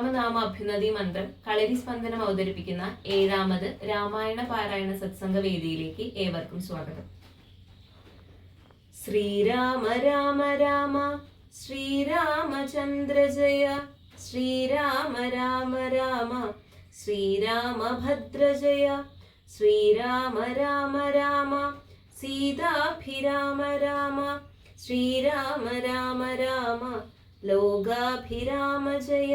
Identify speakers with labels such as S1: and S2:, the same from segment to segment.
S1: ശ്രീരാമനാമ അഭ്യുന്നതി മന്ത്രം കളരി സ്പന്ദനം അവതരിപ്പിക്കുന്ന ഏഴാമത് രാമായണ പാരായണ സത്സംഗ വേദിയിലേക്ക് ഏവർക്കും സ്വാഗതം. ശ്രീരാമ രാമ രാമ ശ്രീരാമചന്ദ്ര ജയ ശ്രീരാമ രാമ രാമ ശ്രീരാമഭദ്ര ജയ ശ്രീരാമ രാമ രാമ സീതാഭിരാമ രാമ ശ്രീരാമ രാമ രാമ ലോകാഭിരാമ ജയ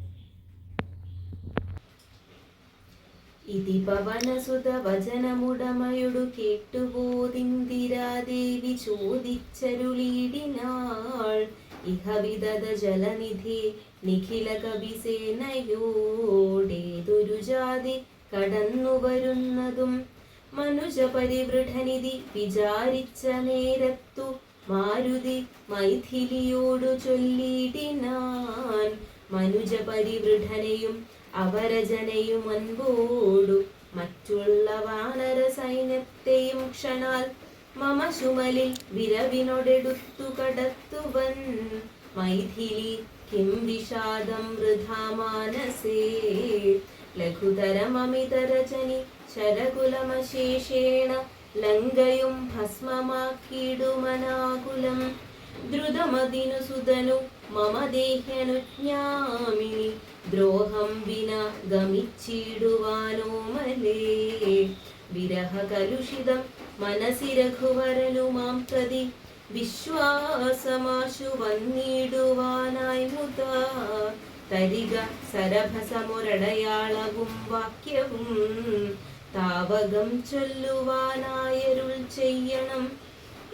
S1: ഇതി പവനസുത വചനമുടമയൊടു കേട്ടുപോതിന്ദിരാദേവി ചോദിച്ചരുളിയിടിനാൾ. ഇഹ വിദത ജലനിധി നിഖില കവിസേനയോടേതൊരു ജാതി കടന്നു വരുന്നതും മനുജ പരിവൃഢനിധി വിചാരിച്ച നേരത്തു മാരുതി മൈഥിലിയോടു ചൊല്ലിയിടിനാൻ മനുജ പരിവൃഢനെയും അവരജനെയും അൻപോടു മറ്റുള്ള വാനര സൈന്യത്തെയും ക്ഷണാൽ മമ ശുമലിൽ വിരവിനോടെടുത്തു കടത്തുവൻ. മൈഥിലി കിം വിഷാദം വൃഥാ മാനസേ. ലഘുതരമമിതരചനി ശരകുലമശേഷേണ ലങ്കയും ഭസ്മമാക്കിയിടുമനാകുലം. ദ്രുതമതിനു സുതനു മമ ദേഹ്യനുജ്ഞാമി ദ്രോഹം വിന ഗമിച്ചിടുവാനോ മലേ. വിരഹ കലുഷിതം മനസി രഘുവരനു മാം പ്രതി. വിശ്വാസമാശു വന്നിടുവാനായി മുത. തരിക സരഭസമൊരടയാളവും വാക്യവും. താവകം ചൊല്ലുവാനായരുൾ ചെയ്യണം.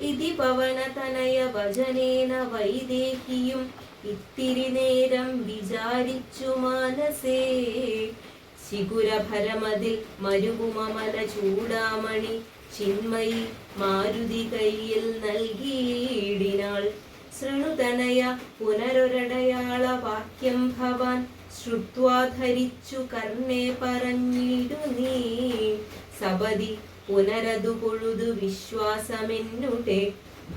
S1: ഇതി പവനതനയ വചനേന വൈദേഹിയും ഇത്തിരി നേരം വിചാരിച്ചു മാനസേ. ശിഖുരഭരമതിൽ മരുകുമമല ചൂടാമണി ചിന്മയി മാരുതി കയ്യിൽ നൽകിയിടിനാൾ. ശൃണുതനയ പുനരൊരടയാള വാക്യം ഭവാൻ ശ്രുത്വാധരിച്ചു കർണേ പറഞ്ഞിടു നീ പുനരതു പൊഴുതു വിശ്വാസമെന്നുടെ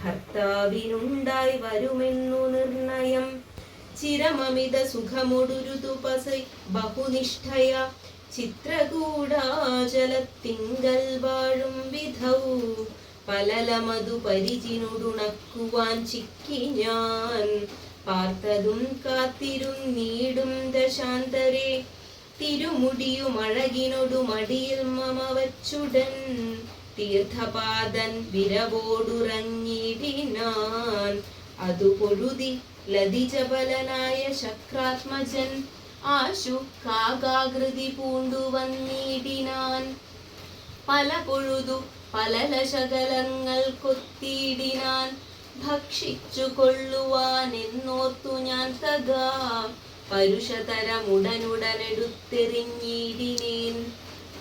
S1: ഭർത്താവിനുണ്ടായി വരുമെന്നു നിർണയം. ചിരമമിത സുഖമൊടുരുതു പസൈ ബഹുനിഷ്ഠയ. ചിത്രകൂടാചലത്തിങ്കൽ വാഴും വിധൗ. പലലമതു പരിചിനുടുണക്കുവാൻ ചിക്കി ഞാൻ. പാർത്തതും കാത്തിരുന്നീടും ദശാന്തരെ. തിരുമുടിയും അഴകിനൊടു മടിയിൽ മമവച്ചുടൻ തീർത്ഥപാദൻ വിരവോടുറങ്ങിടിനാൻ അതു പൊഴുതി ലതിജബലനായ ശക്രാത്മജൻ ആശു കാകാകൃതി പൂണ്ടു വന്നിടിനാൻ പല പൊഴുതു പലലശകലങ്ങൾ കൊത്തിയിടിനാൻ. ഭക്ഷിച്ചു കൊള്ളുവാൻ എന്നോർത്തു ഞാൻ തകാ. പരുഷതരമുടനുടനെടുത്തെറിഞ്ഞിടിനേൻ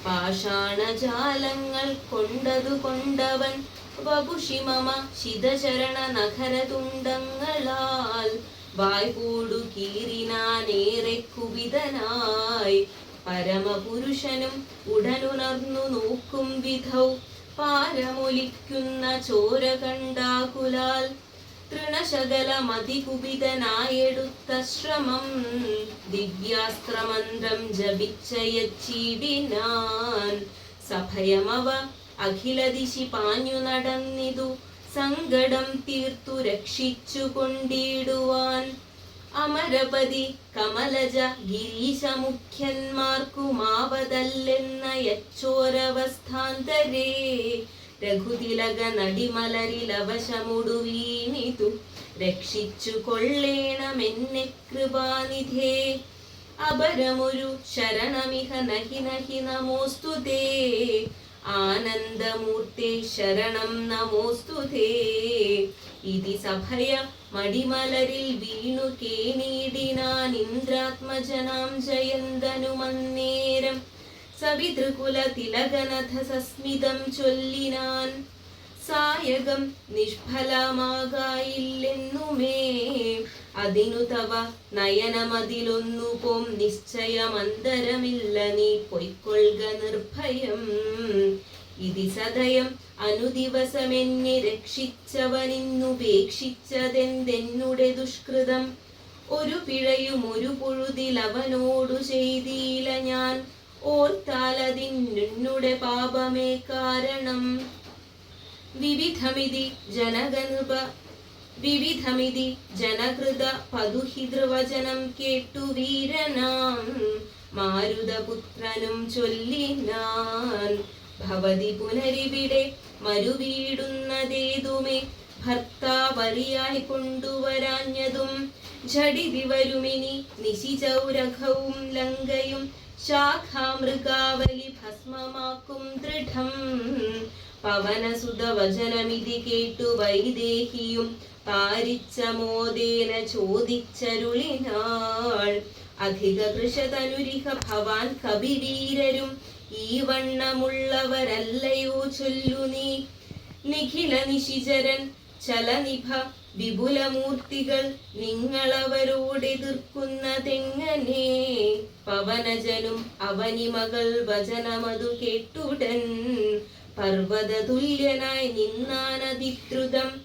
S1: പാഷാണജാലങ്ങൾ കൊണ്ടതു കൊണ്ടവൻ വപുഷിമമ ശിതശരണ നഖരതുണ്ടങ്ങളാൽ വായ്പൂടു കീറിനാനേറെ കുപിതനായി. പരമപുരുഷനും ഉടനുണർന്നു നോക്കും വിധൗ. പാരമൊലിക്കുന്ന ചോര കണ്ടാകുലാൽ. തൃണശകലമതികുപിതനായെടുത്ത ശ്രമം ദിവ്യാസ്ത്രമന്ത്രം ജപിച്ചയച്ചിടിനാൻ സഭയമവ അഖിലദിശി പാഞ്ഞു നടന്നിതു. സങ്കടം തീർത്തു രക്ഷിച്ചു കൊണ്ടിടുവാൻ അമരപതി കമലജ ഗിരീശമുഖ്യന്മാർക്കുമാവതല്ലെന്ന യച്ചോരവസ്ഥാന്തരേ. രഘുതിലക നടിമലരിലവശമുടു വീണിതു രക്ഷിച്ചു കൊള്ളേണമെന്നെ കൃപാനിധേ. അപരമൊരു ശരണമിഹ നഹി നഹി നമോസ്തുതേ. ആനന്ദമൂർത്തെ ശരണം നമോസ്തുതേ. ഇതി സഭയ മടിമലരിൽ വീണു കേണീടിനാൻ ഇന്ദ്രാത്മജനാം ജയന്തനുമന്നേരം. സവിതൃകുല തിലകനഥ സസ്മിതം ചൊല്ലിനാൻ. സായകം നിഷ്ഫലമാകായില്ലെന്നുമേ. അതിനു തവ നയനമതിലൊന്നു പോം. നിശ്ചയമന്തരമില്ല നീ പൊയ്ക്കൊള്ളുക നിർഭയം. ഇതി സദയം അനുദിവസമെന്നെ രക്ഷിച്ചവനിന്നുപേക്ഷിച്ചതെന്തെന്നുടെ ദുഷ്കൃതം. ഒരു പിഴയും ഒരു പുഴുതിൽ അവനോടു ചെയ്തില്ല ഞാൻ. ഓർത്താലതിനുടെ പാപമേ കാരണം. വിവിധമിതി ജനഗനുപ വിവിധമിതി ജനകൃത പതുഹിതൃവചനം കേട്ടു വീരനാം. മാരുതപുത്രനും ചൊല്ലിനാൻ. ഭവതി പുനരിവിടെ മരുവീടുന്നതേതുമേ? ഭർത്താവറിയായി കൊണ്ടുവരാഞ്ഞതും വരുമിനി നിശിചൗരഘവും ലങ്കയും ശാഖാമൃഗാവലി ഭസ്മമാക്കും ദൃഢം. പവനസുതവചനമിതി കേട്ടു വൈദേഹിയും പാരിച്ച മോദേന ചോദിച്ചരുളിനാൾ. അധിക കൃഷതനുരിഹ ഭവാൻ കവിവീരരും ഈ വണ്ണമുള്ളവരല്ലയോ ചൊല്ലു നീ നിഖില നിശിചരൻ ചലനിഭ വിപുലമൂർത്തികൾ നിങ്ങളവരോട് എതിർക്കുന്നതെങ്ങനെ? പവനജനും അവനിമകൾ വചനമതു കേട്ടുടൻ. പർവത തുല്യനായി നിന്നാനതിദ്രുതം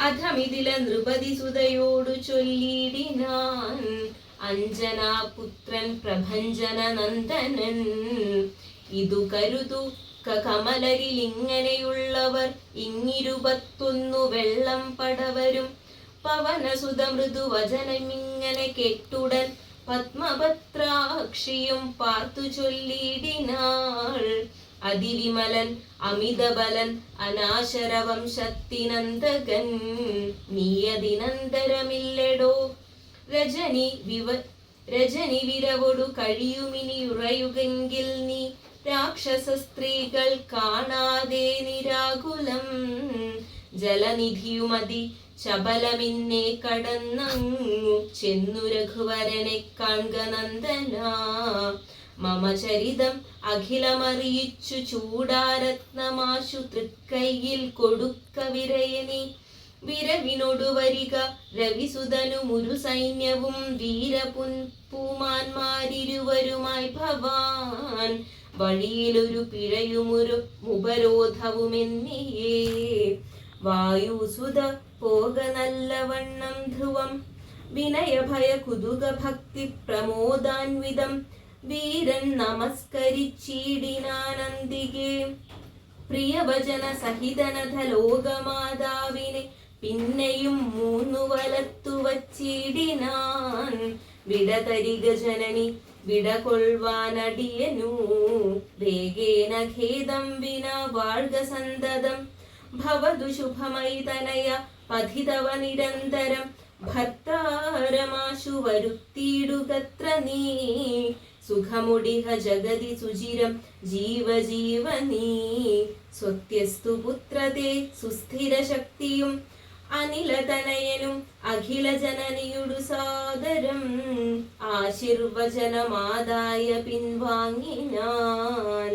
S1: അധമിതില നൃപതി സുതയോടു ചൊല്ലിടിനാൻ. അഞ്ജനാപുത്രൻ പ്രഭഞ്ജന നന്ദനൻ ഇതു കരുതു ക- കമലരിൽ ഇങ്ങനെയുള്ളവർ ഇങ്ങിരുപത്തൊന്നു വെള്ളം പടവരും. പവനസുത മൃദുവചനമിങ്ങനെ കെട്ടുടൻ പത്മപത്രാക്ഷിയും പാർത്തു ചൊല്ലിടിനാൾ അതിവിമലൻ അമിതബലൻ അനാശരവം ശക്തിനന്ദകൻ നീയതിനന്തരമില്ലടോ. രജനി വിവ രജനി വിരവൊടു കഴിയുമിനി ഉറയുകെങ്കിൽ നീ രാക്ഷസ സ്ത്രീകൾ കാണാതെ നിരാകുലം. ജലനിധിയുമതി ശബലമിന്നെ കടന്നങ്ങു. ചെന്നു രഘുവരനെ കാൺക നന്ദന. മമ ചരിതം അഖിലമറിയിച്ചു ചൂടാരത്നമാശു തൃക്കൈയിൽ കൊടുക്ക വിരയനി. വിരവിനൊടു വരിക മുരു സൈന്യവും വീരപുൻ പൂമാന്മാരിരുവരുമായി ഭവാൻ. വഴിയിലൊരു പിഴയുമൊരു ഉപരോധവുമെന്നിയേ. വായുസുത പോക നല്ലവണ്ണം ധ്രുവം. വിനയഭയ കുതുക ഭക്തി പ്രമോദാൻവിതം വീരൻ നമസ്കരിച്ചീടിനാനന്ദികെ. പ്രിയവചന സഹിതനഥ ലോകമാതാവിനെ പിന്നെയും മൂന്നു വലത്തു വച്ചിടിനാൻ വിടതരിക ജനനി വിടകൊള്ളുവാനടിയനു. വേഗേന ഖേദം വിന വാഴ്ക സന്തതം. ഭവതു ശുഭമയി തനയ പതിതവ നിരന്തരം. ഭർത്താരമാശു വരുത്തിയിടുകത്ര നീ. സുഖമുടിഹ ജഗതി സുചിരം ജീവജീവനീ. സ്വത്യസ്തു പുത്രതേ സുസ്ഥിര ശക്തിയും അനിലതനയനും അഖില ജനനിയുടു സോദരം ആശീർവചനമാതായ പിൻവാങ്ങിനാൻ.